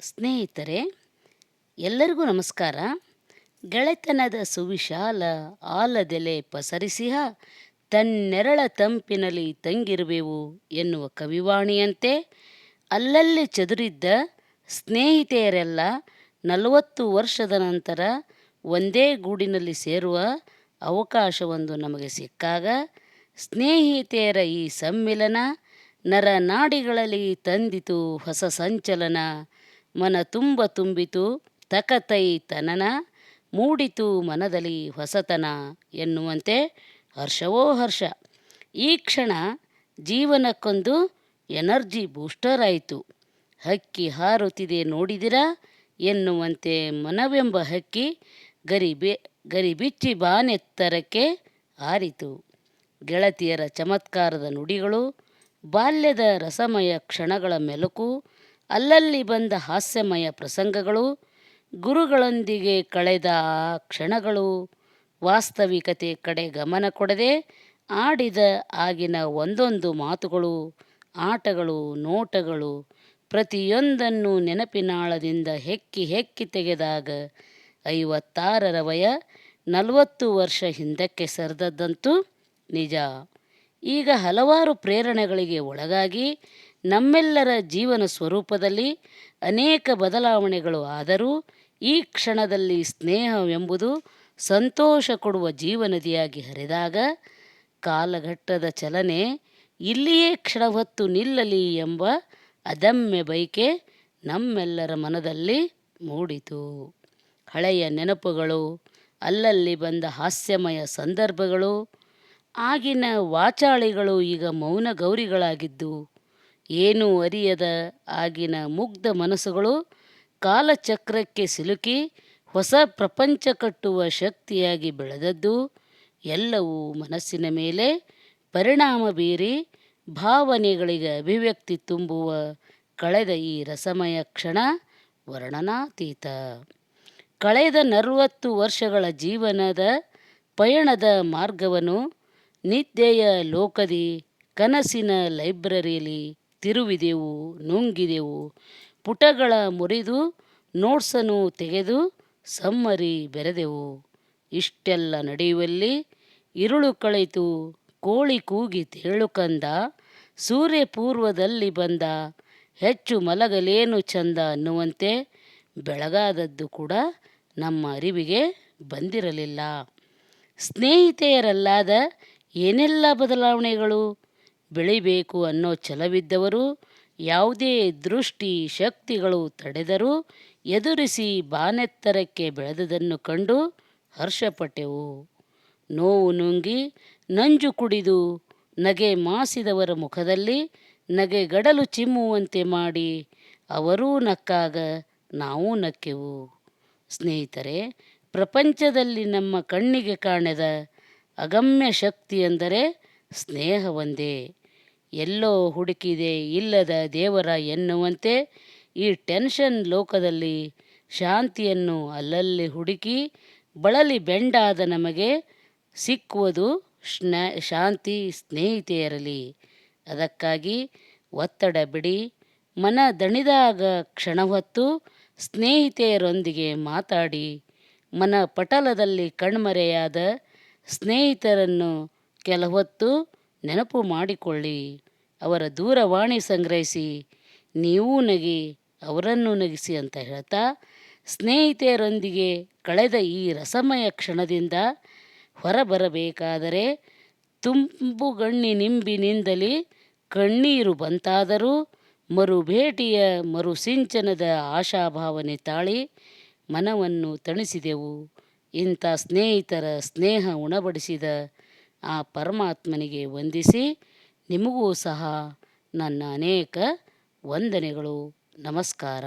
ಸ್ನೇಹಿತರೆ, ಎಲ್ಲರಿಗೂ ನಮಸ್ಕಾರ. ಗೆಳೆತನದ ಸುವಿಶಾಲ ಆಲದೆಲೆ ಪಸರಿಸಿಹ, ತನ್ನೆರಳ ತಂಪಿನಲ್ಲಿ ತಂಗಿರುವೆವು ಎನ್ನುವ ಕವಿವಾಣಿಯಂತೆ, ಅಲ್ಲಲ್ಲಿ ಚದುರಿದ್ದ ಸ್ನೇಹಿತೆಯರೆಲ್ಲ ನಲವತ್ತು ವರ್ಷದ ನಂತರ ಒಂದೇ ಗೂಡಿನಲ್ಲಿ ಸೇರುವ ಅವಕಾಶವೊಂದು ನಮಗೆ ಸಿಕ್ಕಾಗ, ಸ್ನೇಹಿತೆಯರ ಈ ಸಮ್ಮಿಲನ ನರನಾಡಿಗಳಲ್ಲಿ ತಂದಿತು ಹೊಸ ಸಂಚಲನ ಮನ ತುಂಬ ತುಂಬಿತು ತಕತೈ ತನನ, ಮೂಡಿತು ಮನದಲ್ಲಿ ಹೊಸತನ ಎನ್ನುವಂತೆ ಹರ್ಷವೋ ಹರ್ಷ. ಈ ಕ್ಷಣ ಜೀವನಕ್ಕೊಂದು ಎನರ್ಜಿ ಬೂಸ್ಟರ್ ಆಯಿತು. ಹಕ್ಕಿ ಹಾರುತ್ತಿದೆ ನೋಡಿದಿರಾ ಎನ್ನುವಂತೆ ಮನವೆಂಬ ಹಕ್ಕಿ ಗರಿಬೆ, ಗರಿಬಿಚ್ಚಿ ಗರಿ ಬಿಚ್ಚಿ ಬಾನೆತ್ತರಕ್ಕೆ ಹಾರಿತು. ಗೆಳತಿಯರ ಚಮತ್ಕಾರದ ನುಡಿಗಳು, ಬಾಲ್ಯದ ರಸಮಯ ಕ್ಷಣಗಳ ಮೆಲುಕು ಅಲ್ಲಲ್ಲಿ ಬಂದ ಹಾಸ್ಯಮಯ ಪ್ರಸಂಗಗಳು, ಗುರುಗಳೊಂದಿಗೆ ಕಳೆದ ಕ್ಷಣಗಳು ವಾಸ್ತವಿಕತೆ ಕಡೆ ಗಮನ ಕೊಡದೆ ಆಡಿದ ಆಗಿನ ಒಂದೊಂದು ಮಾತುಗಳು, ಆಟಗಳು, ನೋಟಗಳು ಪ್ರತಿಯೊಂದನ್ನು ನೆನಪಿನಾಳದಿಂದ ಹೆಕ್ಕಿ ಹೆಕ್ಕಿ ತೆಗೆದಾಗ ಐವತ್ತಾರರ ವಯ ನಲವತ್ತು ವರ್ಷ ಹಿಂದಕ್ಕೆ ಸರಿದದ್ದಂತೂ ನಿಜ. ಈಗ ಹಲವಾರು ಪ್ರೇರಣೆಗಳಿಗೆ ಒಳಗಾಗಿ ನಮ್ಮೆಲ್ಲರ ಜೀವನ ಸ್ವರೂಪದಲ್ಲಿ ಅನೇಕ ಬದಲಾವಣೆಗಳು ಆದರೂ ಈ ಕ್ಷಣದಲ್ಲಿ ಸ್ನೇಹವೆಂಬುದು ಸಂತೋಷ ಕೊಡುವ ಜೀವನದಿಯಾಗಿ ಹರಿದಾಗ ಕಾಲಘಟ್ಟದ ಚಲನೆ ಇಲ್ಲಿಯೇ ಕ್ಷಣ ಹೊತ್ತು ನಿಲ್ಲಲಿ ಎಂಬ ಅದಮ್ಯ ಬಯಕೆ ನಮ್ಮೆಲ್ಲರ ಮನದಲ್ಲಿ ಮೂಡಿತು. ಹಳೆಯ ನೆನಪುಗಳು, ಅಲ್ಲಲ್ಲಿ ಬಂದ ಹಾಸ್ಯಮಯ ಸಂದರ್ಭಗಳು ಆಗಿನ ವಾಚಾಳಿಗಳು ಈಗ ಮೌನ ಗೌರಿಗಳಾಗಿದ್ದು, ಏನೂ ಅರಿಯದ ಆಗಿನ ಮುಗ್ಧ ಮನಸ್ಸುಗಳು ಕಾಲಚಕ್ರಕ್ಕೆ ಸಿಲುಕಿ ಹೊಸ ಪ್ರಪಂಚ ಕಟ್ಟುವ ಶಕ್ತಿಯಾಗಿ ಬೆಳೆದದ್ದು, ಎಲ್ಲವೂ ಮನಸ್ಸಿನ ಮೇಲೆ ಪರಿಣಾಮ ಬೀರಿ ಭಾವನೆಗಳಿಗೆ ಅಭಿವ್ಯಕ್ತಿ ತುಂಬುವ ಕಳೆದ ಈ ರಸಮಯ ಕ್ಷಣ ವರ್ಣನಾತೀತ. ಕಳೆದ ನಲವತ್ತು ವರ್ಷಗಳ ಜೀವನದ ಪಯಣದ ಮಾರ್ಗವನ್ನು ನಿದ್ದೆಯ ಲೋಕದಿ ಕನಸಿನ ಲೈಬ್ರರಿಯಲ್ಲಿ ತಿರುವಿದೆವು, ನುಂಗಿದೆವು. ಪುಟಗಳ ಮುರಿದು ನೋಟ್ಸನ್ನು ತೆಗೆದು ಸಮ್ಮರಿ ಬೆರೆದೆವು. ಇಷ್ಟೆಲ್ಲ ನಡೆಯುವಲ್ಲಿ ಇರುಳು ಕಳೆಯಿತು. ಕೋಳಿ ಕೂಗಿ ತೇಳು ಕಂದ ಸೂರ್ಯ ಪೂರ್ವದಲ್ಲಿ ಬಂದ, ಹೆಚ್ಚು ಮಲಗಲೇನು ಚಂದ ಅನ್ನುವಂತೆ ಬೆಳಗಾದದ್ದು ಕೂಡ ನಮ್ಮ ಅರಿವಿಗೆ ಬಂದಿರಲಿಲ್ಲ. ಸ್ನೇಹಿತೆಯರಲ್ಲಾದ ಏನೆಲ್ಲ ಬದಲಾವಣೆಗಳು ಬೆಳಿಬೇಕು ಅನ್ನೋ ಛಲವಿದ್ದವರು, ಯಾವುದೇ ದೃಷ್ಟಿ ಶಕ್ತಿಗಳು ತಡೆದರೂ ಎದುರಿಸಿ ಬಾನೆತ್ತರಕ್ಕೆ ಬೆಳೆದುದನ್ನು ಕಂಡು ಹರ್ಷಪಟ್ಟೆವು. ನೋವು ನುಂಗಿ ನಂಜು ಕುಡಿದು ನಗೆ ಮಾಸಿದವರ ಮುಖದಲ್ಲಿ ನಗೆಗಡಲು ಚಿಮ್ಮುವಂತೆ ಮಾಡಿ ಅವರೂ ನಕ್ಕಾಗ ನಾವು ನಕ್ಕೆವು. ಸ್ನೇಹಿತರೆ, ಪ್ರಪಂಚದಲ್ಲಿ ನಮ್ಮ ಕಣ್ಣಿಗೆ ಕಾಣದ ಅಗಮ್ಯ ಶಕ್ತಿ ಎಂದರೆ ಸ್ನೇಹವೊಂದೇ ಎಲ್ಲೋ ಹುಡುಕಿದೆ ಇಲ್ಲದ ದೇವರ ಎನ್ನುವಂತೆ ಈ ಟೆನ್ಷನ್ ಲೋಕದಲ್ಲಿ ಶಾಂತಿಯನ್ನು ಅಲ್ಲಲ್ಲಿ ಹುಡುಕಿ ಬಳಲಿ ಬೆಂಡಾದ ನಮಗೆ ಸಿಕ್ಕುವುದು ಶಾಂತಿ ಸ್ನೇಹಿತೆಯರಲಿ ಅದಕ್ಕಾಗಿ ಒತ್ತಡ ಬಿಡಿ, ಮನ ದಣಿದಾಗ ಕ್ಷಣ ಹೊತ್ತು ಸ್ನೇಹಿತೆಯರೊಂದಿಗೆ ಮಾತಾಡಿ, ಮನ ಪಟಲದಲ್ಲಿ ಕಣ್ಮರೆಯಾದ ಸ್ನೇಹಿತರನ್ನು ಕೆಲಹೊತ್ತು ನೆನಪು ಮಾಡಿಕೊಳ್ಳಿ. ಅವರ ದೂರವಾಣಿ ಸಂಗ್ರಹಿಸಿ, ನೀವೂ ನಗಿ, ಅವರನ್ನು ನಗಿಸಿ ಅಂತ ಹೇಳ್ತಾ, ಸ್ನೇಹಿತೆಯರೊಂದಿಗೆ ಕಳೆದ ಈ ರಸಮಯ ಕ್ಷಣದಿಂದ ಹೊರಬರಬೇಕಾದರೆ ತುಂಬುಗಣ್ಣಿನಿಂಬಿನಿಂದಲೇ ಕಣ್ಣೀರು ಬಂತಾದರೂ ಮರುಭೇಟಿಯ ಮರುಸಿಂಚನದ ಆಶಾಭಾವನೆ ತಾಳಿ ಮನವನ್ನು ತಣಿಸಿದೆವು. ಇಂಥ ಸ್ನೇಹಿತರ ಸ್ನೇಹ ಉಣಬಡಿಸಿದ ಆ ಪರಮಾತ್ಮನಿಗೆ ವಂದಿಸಿ ನಿಮಗೂ ಸಹ ನನ್ನ ಅನೇಕ ವಂದನೆಗಳು. ನಮಸ್ಕಾರ.